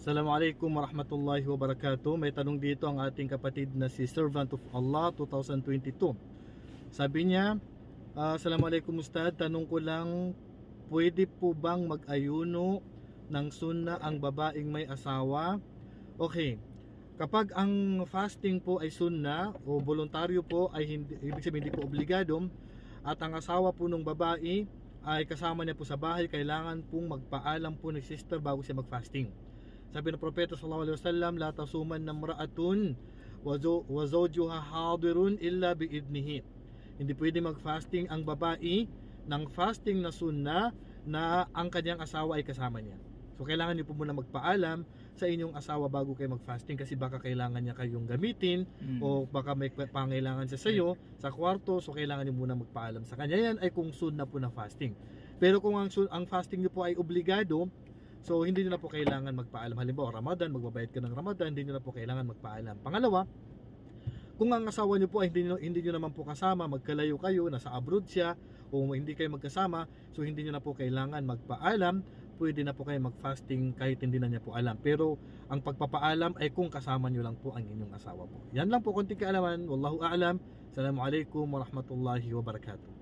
Assalamualaikum warahmatullahi wabarakatuh. May tanong dito ang ating kapatid na si Servant of Allah 2022. Sabi niya, ah, Assalamualaikum Ustad, tanong ko lang, pwede po bang mag-ayuno ng sunna ang babaeng may asawa? Okay, kapag ang fasting po ay sunna o voluntaryo po ay hindi, ibig sabihin hindi po obligado at ang asawa po ng babae ay kasama niya po sa bahay, kailangan pong magpaalam po ng sister bago siya mag-fasting. Sabi ng propeta sallallahu alaihi wasallam, la tasuman namra'atun wa zo- wa zawjuha hadirun illa biidnihi. Hindi pwede mag-fasting ang babae ng fasting na sunna na ang kanyang asawa ay kasama niya. So kailangan niyo po muna magpaalam sa inyong asawa bago kayo mag-fasting kasi baka kailangan niya kayong gamitin Mm. o baka may pangailangan siya sa iyo sa kwarto so kailangan niyo muna magpaalam sa kanya. Yan ay kung sunna po na fasting. Pero kung ang, ang fasting niyo po ay obligado, so hindi niyo na po kailangan magpaalam. Halimbawa, Ramadan, magbabayad ka ng Ramadan, hindi niyo na po kailangan magpaalam. Pangalawa, kung ang asawa niyo po ay hindi niyo, hindi niyo naman po kasama, magkalayo kayo, nasa abroad siya, o hindi kayo magkasama, so hindi niyo na po kailangan magpaalam, pwede na po kayo mag-fasting kahit hindi na niya po alam. Pero ang pagpapaalam ay kung kasama niyo lang po ang inyong asawa po. Yan lang po konting kaalaman. Wallahu a'lam. Assalamualaikum warahmatullahi wabarakatuh.